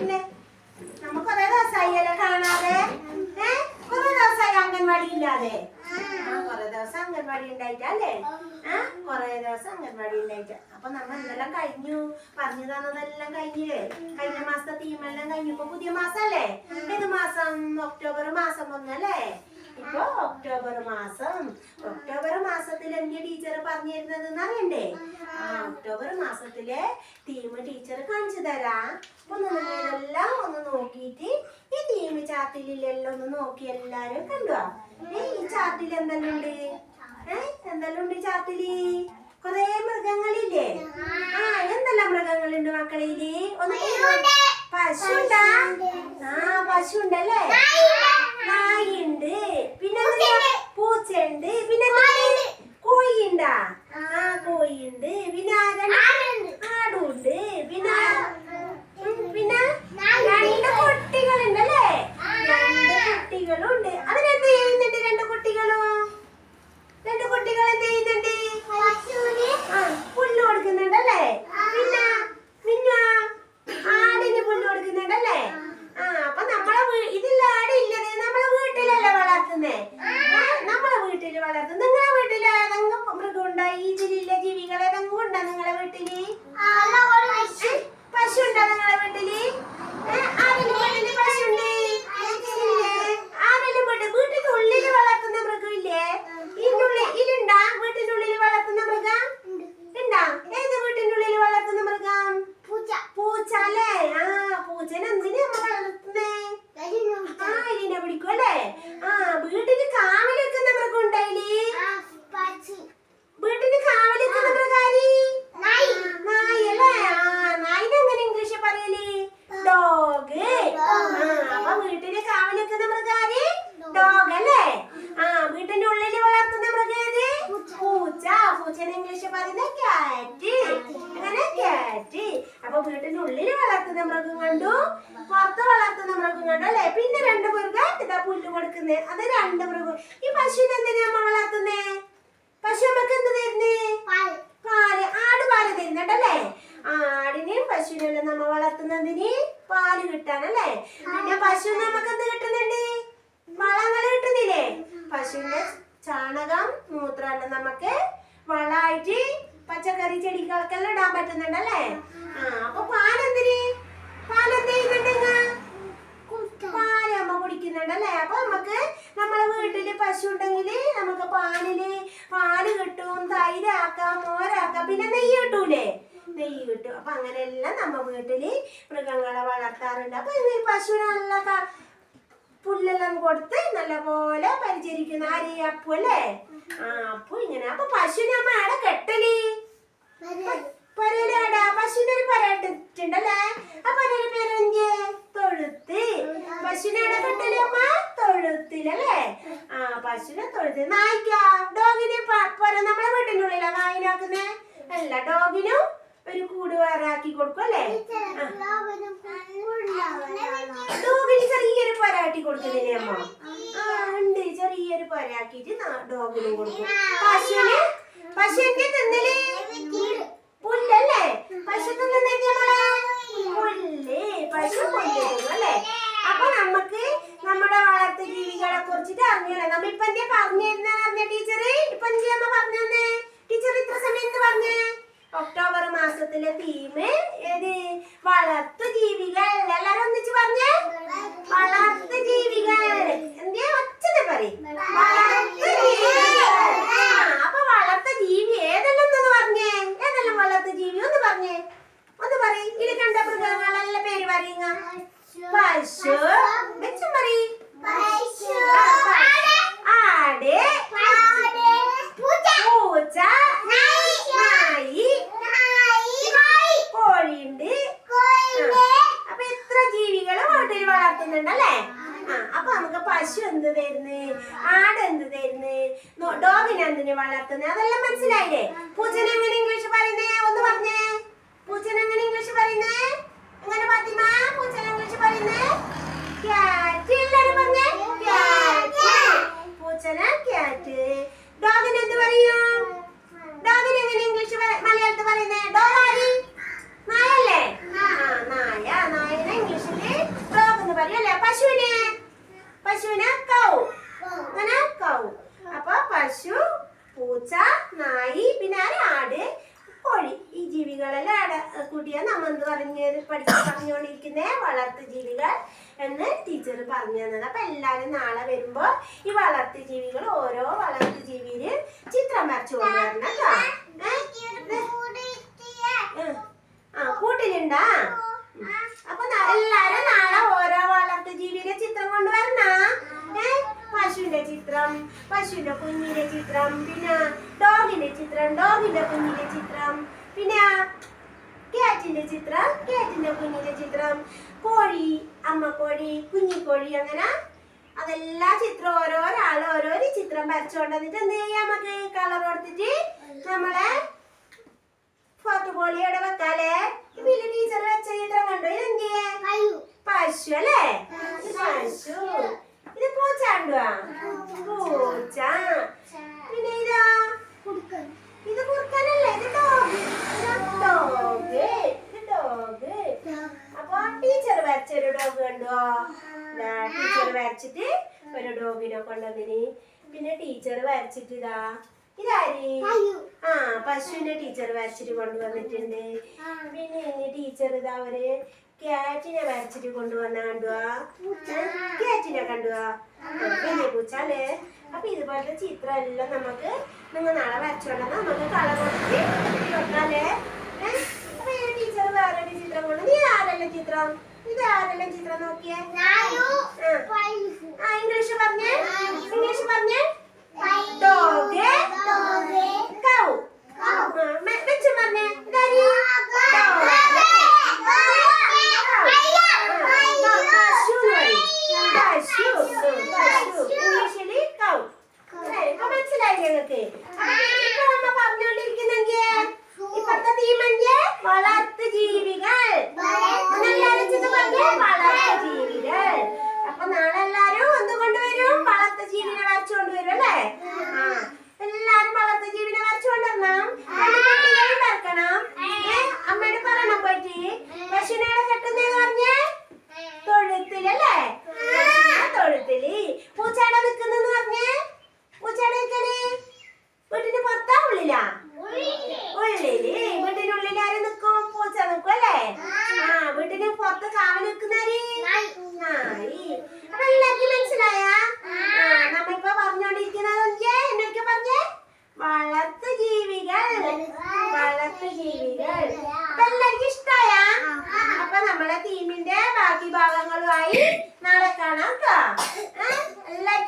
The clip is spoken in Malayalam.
ഇരുന്നേ നമ്മ കൊറേ ദിവസമായില്ലേ കാണാതെ? ഏ? കൊറേ ദിവസമായി അംഗൻവാടി ഇല്ലാതെ കൊറേ ദിവസം അംഗൻവാടി ഉണ്ടായിട്ടല്ലേ ആ കുറെ ദിവസം അംഗൻവാടി ഉണ്ടായിട്ട്. അപ്പൊ നമ്മൾ എന്തെല്ലാം കഴിഞ്ഞു. പറഞ്ഞു തന്നതെല്ലാം കഴിഞ്ഞില്ലേ കഴിഞ്ഞ മാസത്തെ തീമെല്ലാം കഴിഞ്ഞു. ഇപ്പൊ പുതിയ മാസല്ലേ? ഏത് മാസം? ഒക്ടോബർ മാസം വന്നല്ലേ ഇപ്പൊ ഒക്ടോബർ മാസം ഒക്ടോബർ മാസത്തിൽ എന്റെ ടീച്ചർ പറഞ്ഞിരുന്നത് അറിയണ്ടേ ആ ഒക്ടോബർ മാസത്തിലെ തീം ടീച്ചർ കാണിച്ചു തരാം. ഒന്ന് നിങ്ങളെല്ലാം ഒന്ന് നോക്കിയിട്ട് ഈ തീം ചാർട്ടിലെല്ലാം ഒന്ന് നോക്കി എല്ലാരും കണ്ടുവാ ഏ ഈ ചാർട്ടിൽ എന്തെല്ലാം ഉണ്ട് ഏഹ് എന്തെല്ലാം ഉണ്ട് ചാർട്ടിൽ കൊറേ മൃഗങ്ങളില്ലേ? ആ എന്തെല്ലാം മൃഗങ്ങളുണ്ട് മക്കളിൽ ഒന്ന് പശു ഉണ്ടാ ആ പശു ഉണ്ടല്ലേ നായുണ്ട് പിന്നെ എന്തെല്ലാ? പൂച്ചയുണ്ട് പിന്നെ എന്തെല്ലാം? കോഴിയുണ്ടാ ആ കോഴിയുണ്ട് പിന്നെ ആരാ? ആടുണ്ട് പിന്നെ ഉം, പിന്നെ രണ്ട് കുട്ടികളുണ്ടല്ലേ രണ്ട് കുട്ടികളുണ്ട് അതിനെന്ത് ചെയ്യുന്നുണ്ട് രണ്ട് കുട്ടികളും രണ്ട് കുട്ടികൾ എന്ത് ചെയ്യുന്നുണ്ട് ആ പുല്ല് കൊടുക്കുന്നുണ്ടല്ലേ പിന്നെ പിന്നെ ആടിന് പുല്ല് കൊടുക്കുന്നുണ്ടല്ലേ ആ അപ്പൊ നമ്മളെ വീ- ഇതില്ല ആടില്ലത് നമ്മളെ വീട്ടിലല്ലേ വളർത്തുന്നേ ആ, നമ്മളെ വീട്ടിൽ വളർത്തും നിങ്ങളെ വീട്ടിൽ ഏതെങ്കിലും മൃഗം ഉണ്ടോ ഈ ഇതിലുള്ള ജീവികൾ ഏതെങ്കിലും ഉണ്ടോ നിങ്ങളെ വീട്ടിൽ ഏ? പശു ഉണ്ടോ നിങ്ങളെ വീട്ടിൽ ഏ? ആരെങ്കിലും വീട്ടിൽ പശു ഉണ്ട് ഇല്ലേ? ആരെങ്കിലും വീട്ടിൽ വീട്ടിന്റെ ഉള്ളിൽ വളർത്തുന്ന മൃഗം ഇല്ലേ ഇതിനുള്ളിൽ ഇതിണ്ടാ വീട്ടിനുള്ളിൽ വളർത്തുന്ന മൃഗം ഉണ്ടാ ഏത് വീട്ടിന്റെ ഉള്ളിൽ വളർത്തുന്ന മൃഗം പൂച്ച അല്ലേ ആ പൂച്ചനെ എന്തിനാ നമ്മ വളർത്തുന്നേ ആ ഇതിനെ പിടിക്കും അല്ലേ ആ വീട്ടിൽ കാവൽ വെക്കുന്ന മൃഗം ഉണ്ടായില്ലേ വീട്ടിൽ കാവൽ വെക്കുന്ന മൃഗാരി നായി അല്ലേ ആ നായിനെ എങ്ങനെ ഇംഗ്ലീഷ് പറയൽ ഡോഗ് ആ അപ്പൊ വീട്ടിൽ കാവൽ വെക്കുന്ന മൃഗാരി ഡോഗ് അല്ലേ ആ വീട്ടിന്റെ ഉള്ളിൽ വളർത്തുന്ന മൃഗം ഏത് പൂച്ച പൂച്ചനെ ഇംഗ്ലീഷ് പറയുന്ന ക്യാറ്റ് അങ്ങനെ ക്യാറ്റ് അപ്പൊ വീട്ടിന്റെ ഉള്ളിൽ വളർത്തുന്ന മൃഗം കണ്ടു പുറത്ത് വളർത്തുന്ന മൃഗം കണ്ടു അല്ലേ പിന്നെ രണ്ട് മൃഗം ഇതാ പുല്ല് കൊടുക്കുന്നേ അത് പ്രഭു? ഈ പശുവിനെ എന്തിനാ അമ്മ വളർത്തുന്നേ? പശു നമുക്ക് എന്ത് തരുന്നേ? പാൽ. ആട് പാൽ തരുന്നുണ്ടല്ലേ? ആടിനെയും പശുവിനെല്ലാം നമ്മ വളർത്തുന്നതിന് പാൽ കിട്ടാനല്ലേ? പിന്നെ പശു നമുക്ക് എന്ത് കിട്ടുന്നുണ്ട്? വളങ്ങൾ കിട്ടുന്നില്ലേ? പശുവിന്റെ ചാണകം മൂത്രമെല്ലാം നമുക്ക് വളമായിട്ട് പച്ചക്കറി ചെടികൾക്കെല്ലാം ഇടാൻ പറ്റുന്നുണ്ടല്ലേ? ആ അപ്പൊ പാലെന്തിന്? പാലെന്ത് ചെയ്യുന്നുണ്ട് ഇങ്ങ? പാൽ അമ്മ കുടിക്കുന്നുണ്ടല്ലേ? അപ്പൊ നമുക്ക് നമ്മളെ വീട്ടിൽ പശു ഉണ്ടെങ്കിൽ നമുക്ക് പാലിൽ പാൽ കിട്ടും തൈരാക്കാം മോരാക്കാം പിന്നെ നെയ്യ് കിട്ടൂലേ? നെയ്യ് കിട്ടും. അപ്പൊ അങ്ങനെയെല്ലാം നമ്മ വീട്ടിൽ മൃഗങ്ങളെ വളർത്താറുണ്ട്. അപ്പൊ ഈ പശുവിനെ നല്ല പുല്ലെല്ലാം കൊടുത്ത് നല്ലപോലെ പരിചരിക്കുന്ന. ആര്? അപ്പു അല്ലേ? ആ അപ്പു ഇങ്ങനെ. അപ്പൊ പശുവിനെ അമ്മ ആടെ കെട്ടൽ? പരയിലാടാ പശുവിന്റെ ഒരു പരട്ടുണ്ടല്ലേ ആ പരയുടെ പേര് എന്ത് തൊഴുത്ത്. പശുവിനെ കണ്ടല്ലേ അമ്മ? തൊഴുത്തിലല്ലേ? ആ പശുവിനെ തൊഴുത്ത്. നായിക്ക ഡോഗിനെ പര നമ്മളെ വീട്ടിന്റെ ഉള്ളിലാ നായിനാക്കുന്നേ അല്ല ഡോഗിനും ഒരു കൂട് വേറെ ആക്കി കൊടുക്കും അല്ലേ? ഡോഗിന് ചെറിയൊരു പരാട്ടി കൊടുക്കുന്നില്ലേ അമ്മ? ആ ഉണ്ട്. ചെറിയൊരു പരാക്കിട്ട് ഡോഗിനും കൊടുക്കും. പശുവിന് പശുവിന്റെ തിന്നൽ പുല്ലല്ലേ പശു തിന്നുന്നേ നമ്മളെ പുല്ല് പശു പുല്ല് തിന്നും അല്ലേ അപ്പൊ നമുക്ക് നമ്മുടെ വളർത്തു ജീവികളെ കുറിച്ചിട്ട് അറിഞ്ഞല്ലേ നമ്മ ഇപ്പൊ എന്താ പറഞ്ഞു തരുന്ന അറിഞ്ഞ ടീച്ചർ ഇപ്പൊ എന്താ അമ്മ പറഞ്ഞു തന്നെ ടീച്ചർ ഇത്ര സമയം എന്ത് പറഞ്ഞേ മാസത്തിലെ തീം ഏത്? വളർത്തു ജീവികൾ. എല്ലാരും ഒന്നിച്ച് പറഞ്ഞേ. വളർത്തു ജീവികൾ എന്തേ ഒച്ചത് പറയും വളർത്തു ജീവികൾ ആ, അപ്പൊ വളർത്തു ജീവി ഏതെല്ലാം ഒന്ന് പറഞ്ഞേ ഏതെല്ലാം വളർത്തു ജീവി ഒന്ന് പറഞ്ഞേ ഒന്ന് പറയും ഇത് കണ്ട മൃഗങ്ങളെല്ലാം പേര് പറയുക പശു വെച്ചും പറയും ആട് പൂച്ച നായി കോഴിയുണ്ട് അപ്പൊ എത്ര ജീവികളെ വീട്ടിൽ വളർത്തുന്നുണ്ടല്ലേ ആ അപ്പൊ നമുക്ക് പശു എന്ത് തരുന്ന്? ആട് എന്ത് തരുന്ന്? ഡോഗിനെ എന്തിനു വളർത്തുന്നത് അതെല്ലാം മനസ്സിലായില്ലേ? പൂച്ചനെ എങ്ങനെ ഇംഗ്ലീഷ് പറയുന്നേ ഒന്ന് പറഞ്ഞേ പൂച്ചനെ എങ്ങനെ ഇംഗ്ലീഷ് പറയുന്നേ എങ്ങനെ ഫാത്തിമ പൂച്ചനെ ഇംഗ്ലീഷ് പറയുന്നേ ക്യാറ്റ് എല്ലാരും പറഞ്ഞേ ക്യാറ്റ് പൂച്ചനെ ക്യാറ്റ് ഡോഗിന് എന്ത് പറയും ഡോഗിന് എങ്ങനെ ഇംഗ്ലീഷ് മലയാളത്തിൽ പറയുന്നേ ഡോഗ് ആര് നായല്ലേ ആ നായ നായനെ ഇംഗ്ലീഷിൽ എന്ത് പറഞ്ഞ് പഠിച്ച് പറഞ്ഞുകൊണ്ടിരിക്കുന്നേ വളർത്തു ജീവികൾ എന്ന് ടീച്ചർ പറഞ്ഞു തന്നത്. അപ്പൊ എല്ലാരും നാളെ വരുമ്പോ ഈ വളർത്തു ജീവികൾ ഓരോ വളർത്തു ജീവിയിൽ ചിത്രം വരച്ചു കൊണ്ടുവരണം ആ കൂട്ടിലുണ്ടാ. അപ്പൊ എല്ലാരും നാളെ ഓരോ വളർത്തു ജീവിയുടെ ചിത്രം കൊണ്ടുവരണ പശുവിന്റെ ചിത്രം പശുവിന്റെ കുഞ്ഞിന്റെ ചിത്രം പിന്നെ ഡോഗിന്റെ ചിത്രം ഡോഗിന്റെ കുഞ്ഞിന്റെ ചിത്രം പിന്നെ കാറ്റിന്റെ ചിത്രം കാറ്റിന്റെ കുഞ്ഞിന്റെ ചിത്രം കോഴി അമ്മ കോഴി കുഞ്ഞിക്കോഴി അങ്ങനെ അതെല്ലാ ചിത്രം ഓരോരാൾ ഓരോരോ ചിത്രം വരച്ചുകൊണ്ട് വന്നിട്ട് എന്ത് ചെയ്യാം നമുക്ക്? കളർ കൊടുത്തിട്ട് നമ്മളെ ഫോട്ടോ ബോളിയോടെ വെക്കാലേ? പിന്നെ ടീച്ചർ വെച്ച ചിത്രം കണ്ടു ഇതെന്തിയെ പശു അല്ലേ ഇത് പശു ഇത് പൂച്ച കണ്ടുവാ പൂച്ച പിന്നെ ഇതാ ഇത് കുറുക്കനല്ലേ ഇത് ഡോഗ് ഡോഗ് ഇത് ഡോഗ് അപ്പൊ ടീച്ചർ വരച്ച ഒരു ഡോഗ് കണ്ടോ ടീച്ചർ വരച്ചിട്ട് ഒരു ഡോഗിനെ കൊണ്ടുവന്നിന്. പിന്നെ ടീച്ചർ വരച്ചിട്ട് ഇതാ ഇതാരി? ആ പശുവിനെ ടീച്ചർ വരച്ചിട്ട് കൊണ്ടുവന്നിട്ടുണ്ട്. പിന്നെ ഇനി ടീച്ചർ ഇതാ ഒരു ക്യാറ്റിനെ വരച്ചിട്ട് കൊണ്ടുവന്ന കണ്ടുവാ. ക്യാറ്റിനെ കണ്ടുവാ. വലിയ പൂച്ച അല്ലേ? അപ്പൊ ഇതുപോലത്തെ ചിത്രം എല്ലാം നമുക്ക് നിങ്ങൾ നാളെ വരച്ചോണ്ടെന്ന് നമുക്ക് കളർ കൊടുത്ത് കൊടുത്താലേ? അപ്പൊ ഞാൻ ടീച്ചർ വേറെ ഒരു ചിത്രം കൊണ്ട് നീ ആരല്ലേ ചിത്രം? ഇത് ചിത്രം നോക്കിയേ?